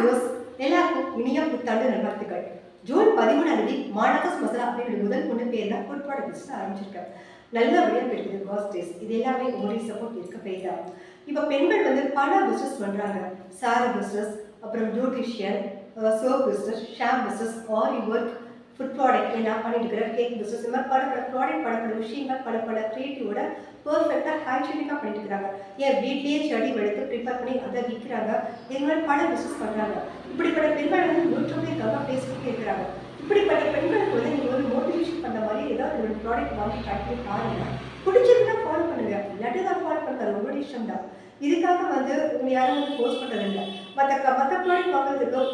Views எல்லாருக்கும் இனிய புத்தாண்டு நல்வாழ்த்துக்கள். ஜூன் பதிமூணாம் தேதி மாநகஸ் மசாலா அப்படிங்கிற முதல் பொண்ணு பேர்ல ஃபுட் ப்ராடக்ட் பிஸ்னஸ் ஆரம்பிச்சிருக்கேன் நல்லபடியாக போயிருக்குது காஸ்ட் டேஸ் இது எல்லாமே உங்களுடைய சப்போர்ட் இருக்க போய் தான் இப்போ பெண்கள் வந்து பல பிஸ்னஸ் பண்ணுறாங்க சாரி பிஸ்னஸ் அப்புறம் பியூட்டிஷியன் சோப் பிஸ்னஸ் ஷாம் பிஸ்னஸ் ஆரி ஒர்க் ஃபுட் ப்ராடக்ட் நான் பண்ணிட்டு இருக்கிறேன் கேக் பிஸ்னஸ் இந்த மாதிரி பல பல ப்ராடக்ட் பல பல விஷயங்கள் பல பல க்ரியேட்டிவோட பர்ஃபெக்டாக ஹைஜீனிக்காக பண்ணிட்டு இருக்கிறாங்க ஏன் வீட்லேயே செடி எடுத்து ப்ரிப்பேர் பண்ணி அதை விற்கிறாங்க இந்த மாதிரி பல பிஸ்னஸ் பண்ணுறாங்க இப்படிப்பட்ட பெண்கள் வந்து யூடியூப்ல இருக்காங்க இருக்கிறாங்க. இப்படிப்பட்ட பெண்களுக்கு வந்து நீங்கள் வந்து மோட்டிவேஷன் பண்ண மாதிரி ஏதாவது ஒரு ப்ராடக்ட் வாங்கி ட்ரை பண்ணி பாருங்க. பிடிச்சிருந்தா ஃபாலோ பண்ணுங்க. இல்லாட்டி தான் ஃபாலோ பண்ணுறது ரொம்ப இஷ்டம் தான் இதுக்காக வந்து உங்களை யாரும் வந்து ஃபோர்ஸ் பண்ணுறதில்ல மற்ற மற்ற ப்ராடக்ட்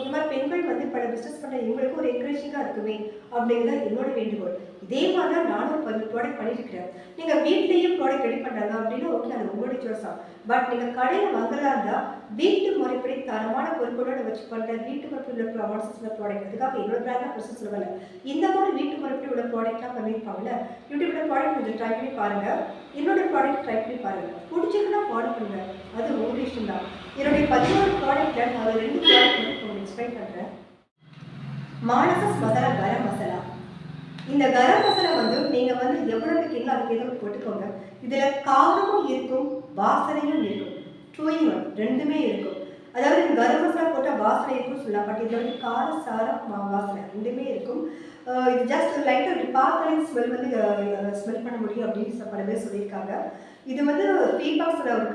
இந்த மாதிரி பெண்கள் வந்து பல பிஸ்னஸ் பண்ண இவங்களுக்கு ஒரு என்கரேஜிங்காக இருக்குமே அப்படிங்கிறது என்னோட வேண்டுகோள். இதே மாதிரி தான் நானும் ப்ராடக்ட் பண்ணியிருக்கிறேன் நீங்கள் வீட்லேயும் ப்ராடக்ட் ரெடி பண்ணுறாங்க அப்படின்னா ஓகே அது உங்களுடைய சாய்ஸ் தான். பட் நீங்கள் கடையில் வாங்குறதா இருந்தால் வீட்டு முறைப்படி தரமான பொருட்களோட வச்சு பண்ணுற வீட்டு முறைப்படி உள்ள ப்ராடக்ட்ஸ் ப்ராடக்ட் அதுக்காக என்னோட பிராண்டாக ப்ரொசஸ் சொல்லலை இந்த மாதிரி வீட்டு முறைப்படி ப்ராடக்ட்லாம் பண்ணியிருப்பாங்கல்ல யூடியூப்ல ப்ராடக்ட் கொஞ்சம் ட்ரை பண்ணி பாருங்க. என்னோட ப்ராடக்ட் ட்ரை பண்ணி பாருங்க. பிடிச்சிருந்தா ஃபாலோ பண்ணுங்க. அது உங்க இஷ்டம் தான் என்னுடைய பதினோரு ப்ராடக்ட்ல நான் ரெண்டு ப்ராடக்ட் வந்து உங்களுக்கு எக்ஸ்பிளைன் பண்றேன். மானசஸ் மசாலா கரம் மசாலா. இந்த கரம் மசாலா வந்து நீங்க வந்து எவ்வளவு வைக்கீங்களோ அதுக்கு எதுவும் போட்டுக்கோங்க. இதுல காரமும் இருக்கும் வாசனையும் இருக்கும். டூ ரெண்டுமே இருக்கும். அதாவது கரம் மசாலா போட்டால் வாசனை இருக்கும்னு சொல்லலாம். பட் இதில் வந்து கார சாரம் வாசனை ரெண்டுமே இருக்கும். இது ஜஸ்ட் லைட்டாக இப்படி பார்த்தாலே ஸ்மெல் வந்து ஸ்மெல் பண்ண முடியும் அப்படின்னு பல பேர் சொல்லியிருக்காங்க. இது வந்து ஃபீட்பாக்ஸில் சொல்ல ஒரு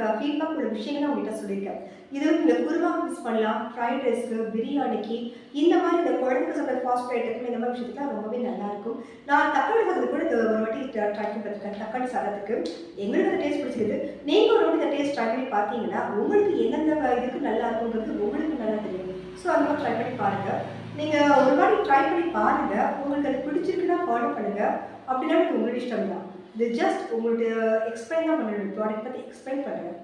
உள்ள விஷயங்கள் அவங்ககிட்ட சொல்லியிருக்கேன். இது வந்து இந்த குருமா யூஸ் பண்ணலாம் ஃப்ரைட் ரைஸ்க்கு பிரியாணிக்கு இந்த மாதிரி இந்த குழந்தைங்க சொல்கிற ஃபாஸ்ட் ஐட்டத்துக்கு இந்த மாதிரி விஷயத்துக்குலாம் ரொம்பவே நல்லா இருக்கும். நான் தக்காளி சாதத்துக்கு கூட ஒரு வாட்டி ட்ரை பண்ணி பார்த்துருக்கேன் தக்காளி சாதத்துக்கு. எங்களுக்கு அந்த டேஸ்ட் பிடிச்சிருக்கு நீங்கள் ஒரு வாட்டி இந்த டேஸ்ட் ட்ரை பண்ணி பார்த்தீங்கன்னா உங்களுக்கு எந்தெந்த இதுக்கு நல்லா இருக்குங்கிறது உங்களுக்கு நல்லா தெரியும். ஸோ அந்த மாதிரி ட்ரை பண்ணி பாருங்கள் நீங்கள் ஒரு வாட்டி ட்ரை பண்ணி பாருங்கள் உங்களுக்கு அது பிடிச்சிருக்குன்னா ஃபாலோ பண்ணுங்கள் அப்படின்னா எனக்கு உங்களுடைய இஷ்டம் தான் இது ஜஸ்ட் உங்களுடைய எக்ஸ்பிளைன் தான் பண்ணுறேன் ப்ராடக்ட் பற்றி எக்ஸ்பிளைன் பண்ணுங்கள்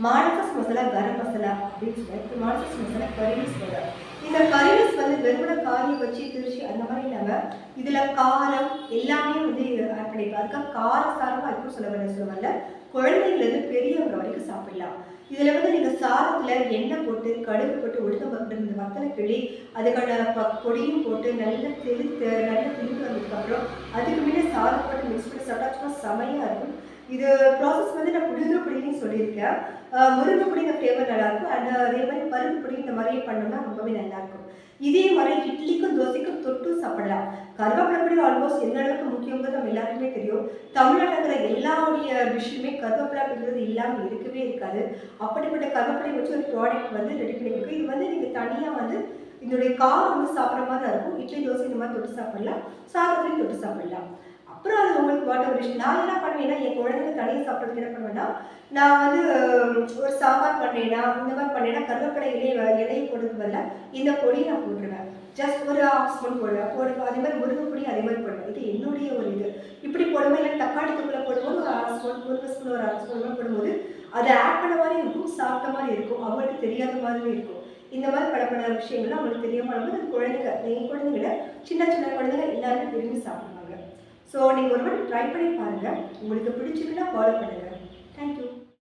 மாடசஸ் மசாலா கரம் மசாலா அப்படின்னு சொல்லிட்டு மாடசஸ் மசாலா கரீஸ் மசாலா இந்த கரீஸ் வந்து வெறுமன காயை வச்சு திருச்சி அந்த மாதிரி இல்லாமல் இதில் காரம் எல்லாமே வந்து ஆட் பண்ணிக்கலாம் அதுக்காக கார சாரமாக இருக்கும் சொல்ல வேண்டிய சொல்லுவாங்கல்ல குழந்தைங்கலேருந்து பெரியவங்க வரைக்கும் சாப்பிடலாம். இதில் வந்து நீங்கள் சாதத்தில் எண்ணெய் போட்டு கடுகு போட்டு உளுத்தம் இந்த வத்தலை கிளி அதுக்கான ப- பொடியும் போட்டு நல்லா தெளித்து நல்லா திரும்ப வந்து அதுக்கு முன்னே சாதம் போட்டு மிக்ஸ் பண்ணி சாப்பிட்டா சும்மா செமையாக இருக்கும். இது ப்ராசஸ் வந்து நான் புளியோதரை புடிங்கன்னு சொல்லியிருக்கேன். முருங்கை புடிங்க ஃப்ளேவர் நல்லாயிருக்கும். அண்ட் அதே மாதிரி பருப்பு புடிங்க இந்த மாதிரி பண்ணோம்னா ரொம்பவே நல்லாயிருக்கும். இதே மாதிரி இட்லிக்கும் தோசைக்கும் தொட்டும் சாப்பிடலாம். கருவேப்பிலை பொடி ஆல்மோஸ்ட் எந்த அளவுக்கு முக்கியங்கிறது நம்ம எல்லாருக்குமே தெரியும். தமிழ்நாட்டில் இருக்கிற எல்லாருடைய டிஷ்ஷுமே கருவேப்பிலை அப்படிங்கிறது இல்லாமல் இருக்கவே இருக்காது. அப்படிப்பட்ட கருவேப்பிலை வச்சு ஒரு ப்ராடக்ட் வந்து ரெடி பண்ணியிருக்கு இது வந்து நீங்கள் தனியாக வந்து இதனுடைய காரம் வந்து சாப்பிட்ற மாதிரி தான் இருக்கும். இட்லி தோசை இந்த மாதிரி தொட்டு சாப்பிடலாம். சாதத்துலையும் தொட்டு சாப்பிடலாம். அப்புறம் அது உங்களுக்கு வாட்டர் விஷயம் நான் என்ன பண்ணுவேன்னா என் குழந்தைங்க தனியாக சாப்பிட்றதுக்கு என்ன பண்ணுவேன்னா நான் வந்து ஒரு சாம்பார் பண்ணேன்னா இந்த மாதிரி பண்ணேன்னா கருவேப்பிலை இலையை இலையை போடுறது வரல இந்த பொடியை நான் போட்டுருவேன். ஜஸ்ட் ஒரு ஹாஃப் ஸ்பூன் போடுவேன் போடுவேன் அதே மாதிரி முருங்கை பொடி அதே மாதிரி போடுவேன் இது என்னுடைய ஒரு இது. இப்படி போடும்போது இல்லை தக்காளி தூக்கில் போடும்போது ஒரு அரை ஸ்பூன் முருங்கை ஸ்பூன் ஒரு அரை ஸ்பூன் போடும்போது அதை ஆட் பண்ண மாதிரி இருக்கும் சாப்பிட்ட மாதிரி இருக்கும். அவங்களுக்கு தெரியாத மாதிரி இருக்கும். இந்த மாதிரி பல பல விஷயங்கள்லாம் அவங்களுக்கு தெரியாமல் குழந்தைங்க என் குழந்தைங்கள சின்ன சின்ன குழந்தைங்க எல்லாருமே விரும்பி சாப்பிடுவாங்க ஸோ நீங்கள் ஒரு வாட்டி ட்ரை பண்ணி பாருங்கள் உங்களுக்கு பிடிச்சிருக்குன்னா ஃபாலோ பண்ணுங்கள் தேங்க்யூ